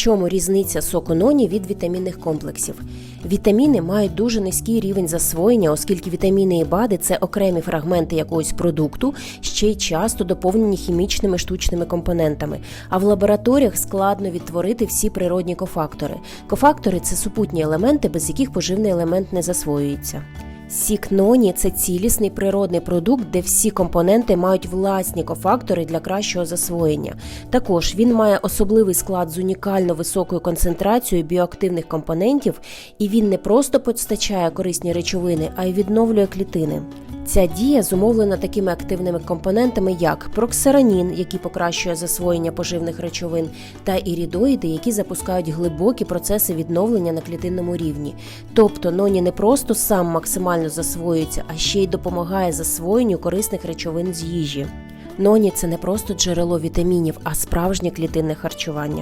чому різниця соку ноні від вітамінних комплексів? Вітаміни мають дуже низький рівень засвоєння, оскільки вітаміни і БАДи це окремі фрагменти якогось продукту, ще й часто доповнені хімічними штучними компонентами. А в лабораторіях складно відтворити всі природні кофактори. Кофактори це супутні елементи, без яких поживний елемент не засвоюється. Сік ноні це цілісний природний продукт, де всі компоненти мають власні кофактори для кращого засвоєння. Також він має особливий склад з унікально високою концентрацією біоактивних компонентів, і він не просто постачає корисні речовини, а й відновлює клітини. Ця дія зумовлена такими активними компонентами, як проксаранін, який покращує засвоєння поживних речовин, та ірідоїди, які запускають глибокі процеси відновлення на клітинному рівні. Тобто ноні не просто сам максимально засвоюється, а ще й допомагає засвоєнню корисних речовин з їжі. Ноні це не просто джерело вітамінів, а справжнє клітинне харчування.